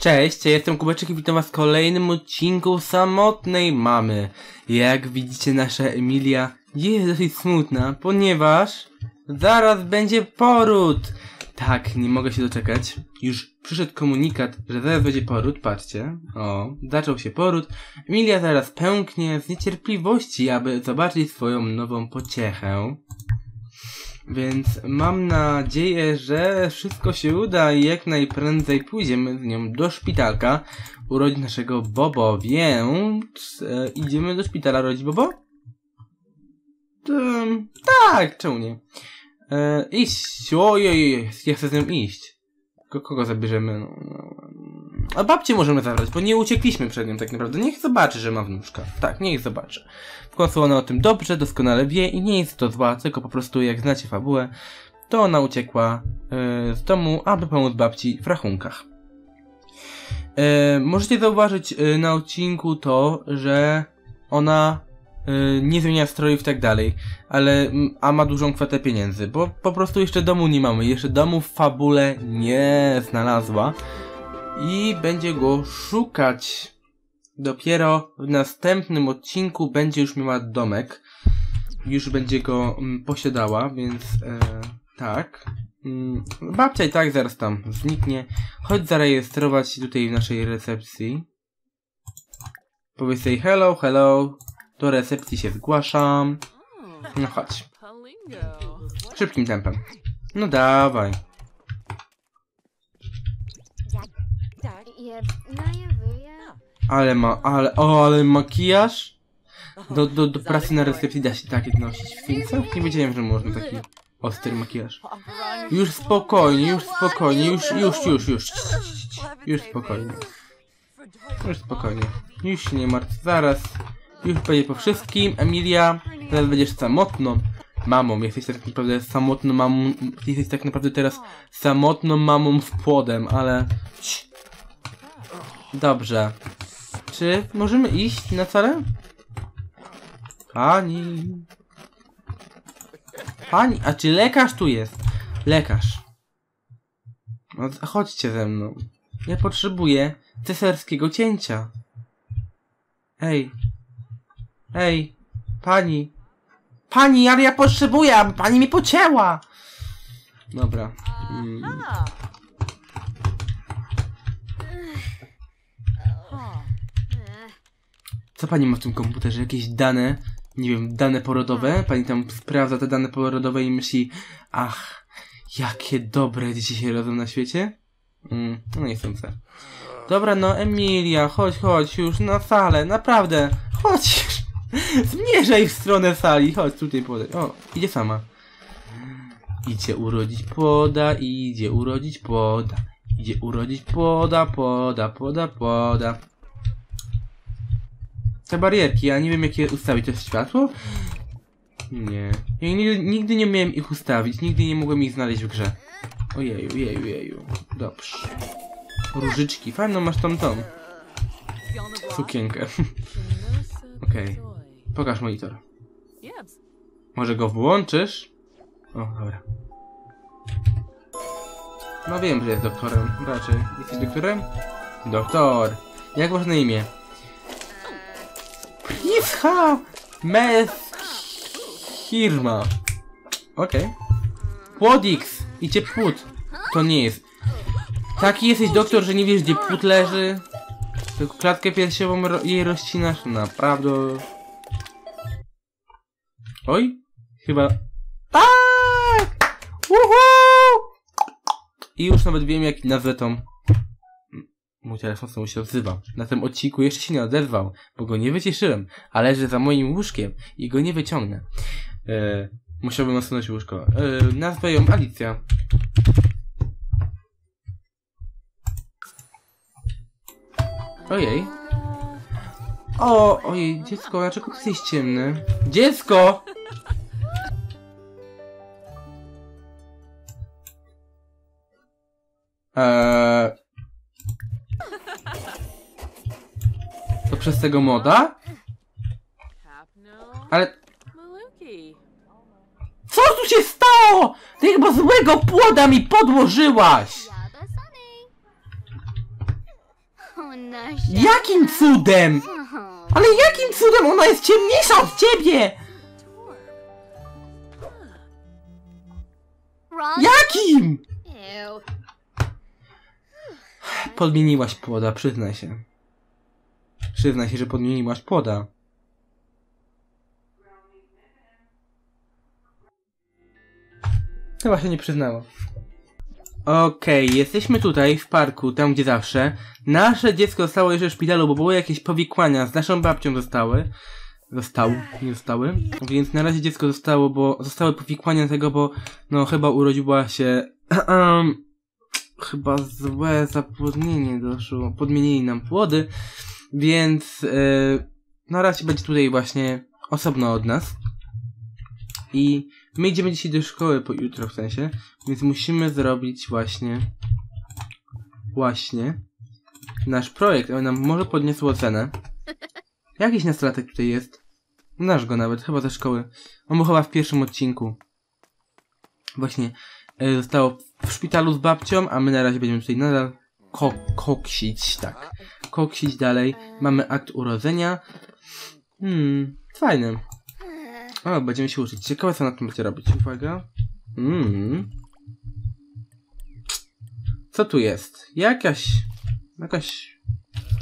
Cześć, ja jestem Kubeczek i witam was w kolejnym odcinku Samotnej Mamy. Jak widzicie, nasza Emilia jest dosyć smutna, ponieważ zaraz będzie poród. Tak, nie mogę się doczekać. Już przyszedł komunikat, że zaraz będzie poród, patrzcie. O, zaczął się poród. Emilia zaraz pęknie z niecierpliwości, aby zobaczyć swoją nową pociechę. Więc mam nadzieję, że wszystko się uda i jak najprędzej pójdziemy z nią do szpitalka urodzić naszego Bobo, więc e, idziemy do szpitala rodzić Bobo? Ehm, tak, czemu nie? E, iść, ojej, ja chcę z nią iść. Ko kogo zabierzemy? No, no. A babcię możemy zabrać, bo nie uciekliśmy przed nią tak naprawdę. Niech zobaczy, że ma wnuczka. Tak, niech zobaczy. W końcu ona o tym dobrze, doskonale wie i nie jest to zła, tylko po prostu jak znacie fabułę, to ona uciekła yy, z domu, aby pomóc babci w rachunkach. Yy, możecie zauważyć yy, na odcinku to, że ona nie zmienia strojów i tak dalej, ale a ma dużą kwotę pieniędzy, bo po prostu jeszcze domu nie mamy, jeszcze domu w fabule nie znalazła i będzie go szukać. Dopiero w następnym odcinku będzie już miała domek. Już będzie go mm, posiadała, więc e, tak. Mm, babcia i tak zaraz tam zniknie. Chodź zarejestrować się tutaj w naszej recepcji. Powiedz jej hello, hello. Do recepcji się zgłaszam. No chodź. Szybkim tempem. No dawaj. Je, no je wyje. Ale ma, ale, o, ale makijaż? Do, do, do pracy na recepcji da się takie nosić w Fincach? Nie wiedziałem, że można taki ostry makijaż. Już spokojnie, już spokojnie, już, już, już, już. Już spokojnie. Już spokojnie. Już się nie martw, zaraz. Już będzie po wszystkim. Emilia, teraz będziesz samotną mamą. Jesteś tak naprawdę samotną mamą. Jesteś tak naprawdę teraz samotną mamą z płodem, ale... Dobrze. Czy możemy iść na salę? Pani. Pani, a czy lekarz tu jest? Lekarz. No, chodźcie ze mną. Ja potrzebuję cesarskiego cięcia. Ej. Ej. Pani. Pani, ale ja potrzebuję, aby pani mi pocięła. Dobra. Mm. Co pani ma w tym komputerze? Jakieś dane? Nie wiem, dane porodowe? Pani tam sprawdza te dane porodowe i myśli, ach, jakie dobre dzieci się rodzą na świecie? Mm, no nie chcę. Dobra, no Emilia, chodź, chodź już na salę, naprawdę, chodź. Zmierzaj w stronę sali, chodź tutaj podaj. O, idzie sama. Idzie urodzić poda, idzie urodzić poda. Idzie urodzić poda, poda, poda, poda. Te barierki, ja nie wiem jak je ustawić. To jest światło? Nie. Ja nigdy, nigdy nie miałem ich ustawić, nigdy nie mogłem ich znaleźć w grze. Ojeju, jeju, jeju. Dobrze. Różyczki, fajną masz tą tą. Sukienkę. Okej. Pokaż monitor. Może go włączysz? O, dobra. No wiem, że jest doktorem. Raczej. Jesteś doktorem? Doktor. Jak masz na imię? Prischa Methirma. Okej. Okay. Płodix. Idzie płód. To nie jest. Taki jesteś doktor, że nie wiesz gdzie płód leży? Tylko klatkę piersiową ro jej rozcinasz? Naprawdę. Oj. Chyba... Tak! Uhu! I już nawet wiem jak nazwę tą Mój telefon znowu się odzywa. Na tym odcinku jeszcze się nie odezwał, bo go nie wycieszyłem, a leży za moim łóżkiem i go nie wyciągnę. E, musiałbym osunąć łóżko. E, nazwę ją Alicja. Ojej. O, ojej, dziecko, dlaczego ty jesteś ciemny? Dziecko! Eee... przez tego moda? Ale... Co tu się stało? Ty chyba złego płoda mi podłożyłaś! Sunny. Jakim cudem? Ale jakim cudem ona jest ciemniejsza od ciebie? Jakim? Podmieniłaś płoda, przyznaj się. Przyznaj się, że podmieniłaś płoda. Chyba się nie przyznała. Okej, jesteśmy tutaj w parku, tam gdzie zawsze. Nasze dziecko zostało jeszcze w szpitalu, bo były jakieś powikłania z naszą babcią zostały. Został, nie zostały. Więc na razie dziecko zostało, bo zostały powikłania tego, bo no chyba urodziła się chyba złe zapłodnienie doszło. Podmienili nam płody, więc yy, na razie będzie tutaj właśnie osobno od nas. I my idziemy dzisiaj do szkoły po jutro w sensie, więc musimy zrobić właśnie właśnie nasz projekt. On nam może podniosł ocenę. Jakiś nastolatek tutaj jest. Znasz go nawet, chyba ze szkoły. On był chyba w pierwszym odcinku. Właśnie e, zostało w szpitalu z babcią, a my na razie będziemy tutaj nadal ko koksić, tak. Koksić dalej. Mamy akt urodzenia. Hmm, fajne. O, będziemy się uczyć. Ciekawe co na tym będzie robić. Uwaga. Hmm. Co tu jest? Jakaś... Jakaś...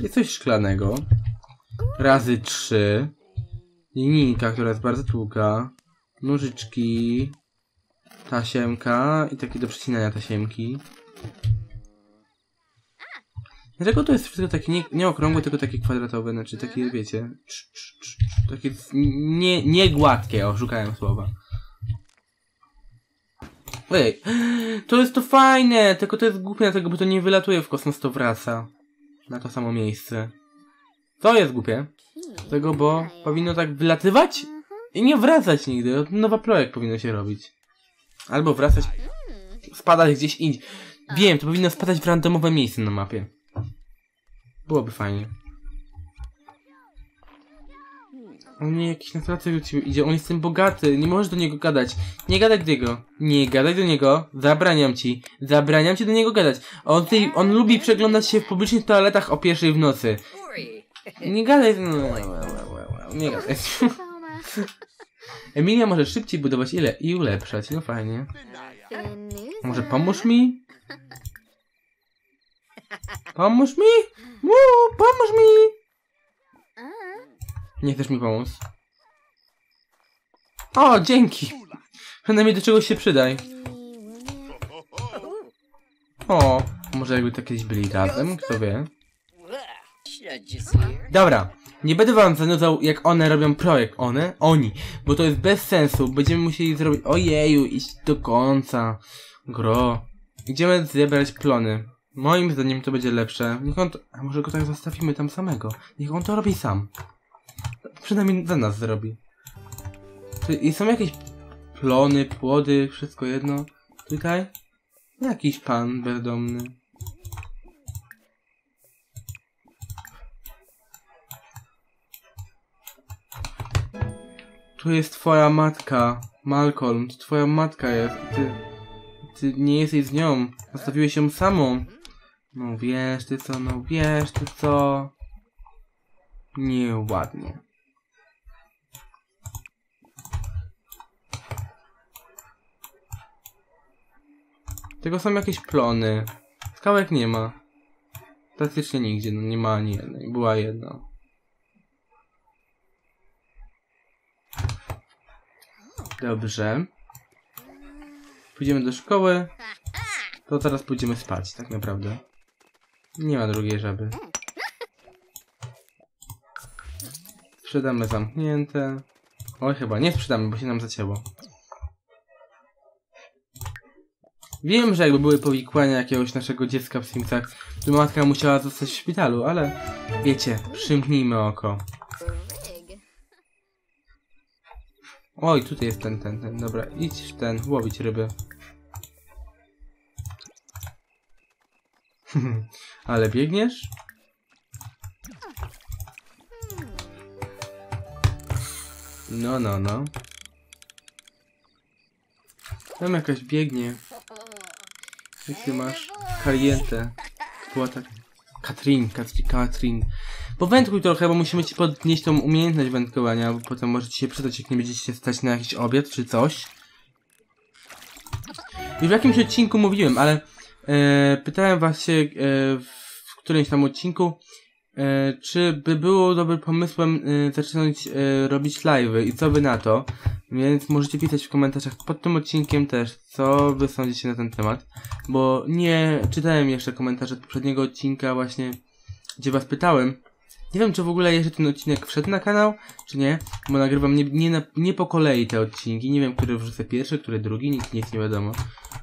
Jest coś szklanego. Razy trzy. Linijka, która jest bardzo długa. Nożyczki. Tasiemka i takie do przecinania tasiemki. Dlaczego to jest wszystko takie nie, nie okrągłe, tylko takie kwadratowe, znaczy takie, wiecie, cz, cz, cz, takie nie, nie gładkie, oszukałem słowa. Ej, to jest to fajne, tylko to jest głupie dlatego, bo to nie wylatuje w kosmos, to wraca na to samo miejsce. To jest głupie, tego, bo powinno tak wylatywać i nie wracać nigdy. Nowa projekt powinno się robić. Albo wracać, spadać gdzieś indziej. Wiem, to powinno spadać w randomowe miejsce na mapie. Byłoby fajnie. On nie jakiś do ciebie idzie, on jest ten bogaty, nie możesz do niego gadać. Nie gadaj do niego. Nie gadaj do niego, zabraniam ci. Zabraniam ci do niego gadać. On, tutaj, on lubi przeglądać się w publicznych toaletach o pierwszej w nocy. Nie gadaj. Nie gadaj. Emilia może szybciej budować ile i ulepszać, no fajnie. Może pomóż mi? Pomóż mi? Uuu, pomóż mi! Nie chcesz mi pomóc? O, dzięki! Przynajmniej do czegoś się przydaj. O, może jakby to kiedyś byli razem, kto wie. Dobra, nie będę wam zanudzał jak one robią projekt, one, oni, bo to jest bez sensu, będziemy musieli zrobić, ojeju, iść do końca, gro. Idziemy zebrać plony. Moim zdaniem to będzie lepsze. Niech on to... A może go tak zostawimy tam samego. Niech on to robi sam. Przynajmniej za nas zrobi. Czy są jakieś plony, płody, wszystko jedno? Tutaj? Jakiś pan bezdomny. Tu jest twoja matka. Malcolm, to twoja matka jest. Ty, ty nie jesteś z nią. Zostawiłeś ją samą. No wiesz ty co, no wiesz ty co. Nieładnie. Tego są jakieś plony. Skałek nie ma. Praktycznie nigdzie, no nie ma ani jednej. Była jedna. Dobrze. Pójdziemy do szkoły. To teraz pójdziemy spać, tak naprawdę. Nie ma drugiej żaby. Sprzedamy zamknięte. Oj, chyba nie sprzedamy, bo się nam zacięło. Wiem, że jakby były powikłania jakiegoś naszego dziecka w Simsach, to matka musiała zostać w szpitalu, ale wiecie, przymknijmy oko. Oj, tutaj jest ten, ten, ten. Dobra, idź ten, łowić ryby. Ale biegniesz? No, no, no. Tam jakaś biegnie. Jak ty masz? Karientę. Była tak... Katrin, Katrin, Katrin. Powędkuj trochę, bo musimy ci podnieść tą umiejętność wędkowania, bo potem możecie się przydać, jak nie będziecie stać na jakiś obiad czy coś. Już w jakimś odcinku mówiłem, ale e, pytałem was się e, w którymś tam odcinku, e, czy by było dobrym pomysłem e, zaczynać e, robić live'y i co by na to. Więc możecie pisać w komentarzach pod tym odcinkiem też, co wy sądzicie na ten temat. Bo nie czytałem jeszcze komentarzy z poprzedniego odcinka właśnie, gdzie was pytałem. Nie wiem, czy w ogóle jeszcze ten odcinek wszedł na kanał, czy nie, bo nagrywam nie, nie, nie po kolei te odcinki. Nie wiem, który wrzucę pierwszy, który drugi, nic, nic nie wiadomo.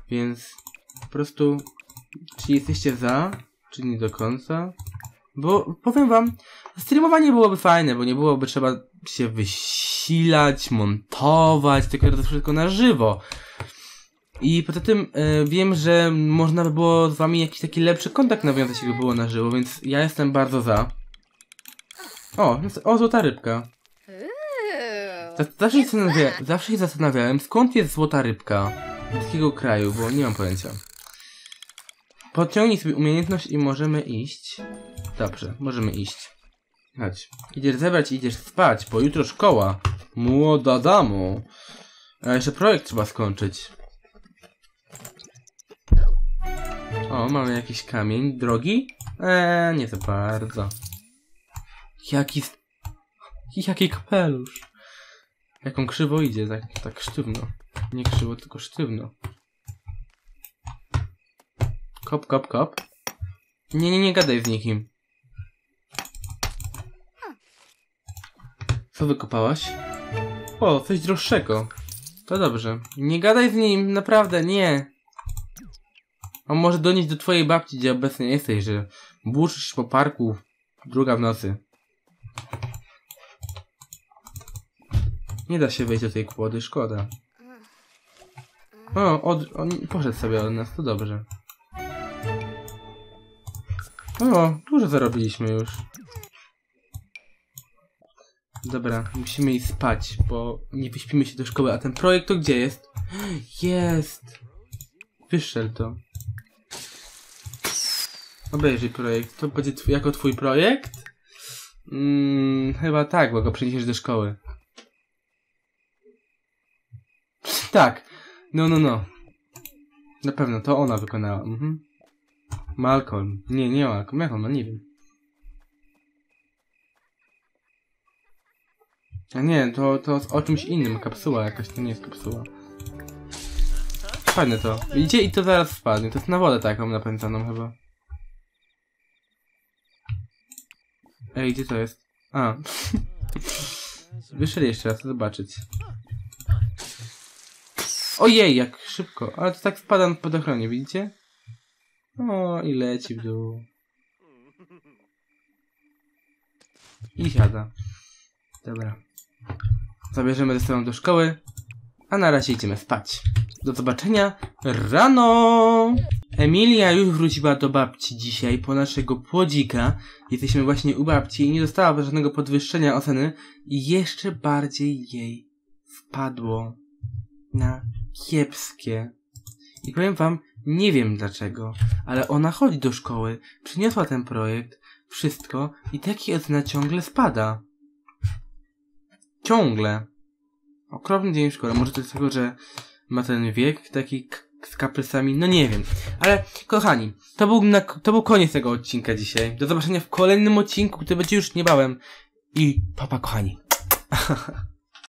Więc po prostu, czy jesteście za, czy nie do końca? Bo powiem wam, streamowanie byłoby fajne, bo nie byłoby trzeba się wysilać, montować, tylko to wszystko na żywo. I poza tym e, wiem, że można by było z wami jakiś taki lepszy kontakt nawiązać, jakby było na żywo, więc ja jestem bardzo za. O, jest- o, złota rybka. Za- Zawsze się, zastanawia, zawsze się zastanawiałem, skąd jest złota rybka z jakiego kraju, bo nie mam pojęcia. Podciągnij sobie umiejętność i możemy iść. Dobrze, możemy iść. Chodź. Idziesz zebrać i idziesz spać, bo jutro szkoła. Młoda damo. A jeszcze projekt trzeba skończyć. O, mamy jakiś kamień. Drogi? Eee, nie za bardzo. Jaki... Jaki kapelusz. Jak on krzywo idzie, tak, tak sztywno. Nie krzywo, tylko sztywno. Kop, kop, kop. Nie, nie, nie gadaj z nikim. Co wykopałaś? O, coś droższego. To dobrze. Nie gadaj z nim, naprawdę, nie. On może donieść do twojej babci, gdzie obecnie jesteś, że błuczysz się po parku druga w nocy. Nie da się wejść do tej kłody, szkoda. O, od, on poszedł sobie od nas, to dobrze. O, dużo zarobiliśmy już. Dobra, musimy iść spać, bo nie wyśpimy się do szkoły. A ten projekt to gdzie jest? Jest! Wyszczel to. Obejrzyj projekt. To będzie twój, jako twój projekt? Mm, chyba tak, bo go przeniesiesz do szkoły. Tak. No, no, no. Na pewno, to ona wykonała. Mhm. Malcolm. Nie, nie Malcolm. Jak on ma? Nie wiem. A nie, to, to o czymś innym. Kapsuła jakaś, to nie jest kapsuła. Fajne to. Idzie i to zaraz spadnie. To jest na wodę taką napędzaną chyba. Ej, gdzie to jest? A. Wyszedł jeszcze raz, zobaczyć. Ojej, jak szybko. Ale to tak spada pod ochronie, widzicie? O, i leci w dół. I siada. Dobra. Zabierzemy ze sobą do szkoły, a na razie idziemy spać. Do zobaczenia rano! Emilia już wróciła do babci dzisiaj po naszego płodzika. Jesteśmy właśnie u babci i nie dostała żadnego podwyższenia oceny i jeszcze bardziej jej wpadło na kiepskie. I powiem wam, nie wiem dlaczego, ale ona chodzi do szkoły, przyniosła ten projekt, wszystko i taki ocena ciągle spada. Ciągle. Okropny dzień w szkole. Może to dlatego, że ma ten wiek taki z kaprysami, no nie wiem. Ale kochani, to był, na, to był koniec tego odcinka dzisiaj. Do zobaczenia w kolejnym odcinku, który będzie już niebawem. I papa kochani.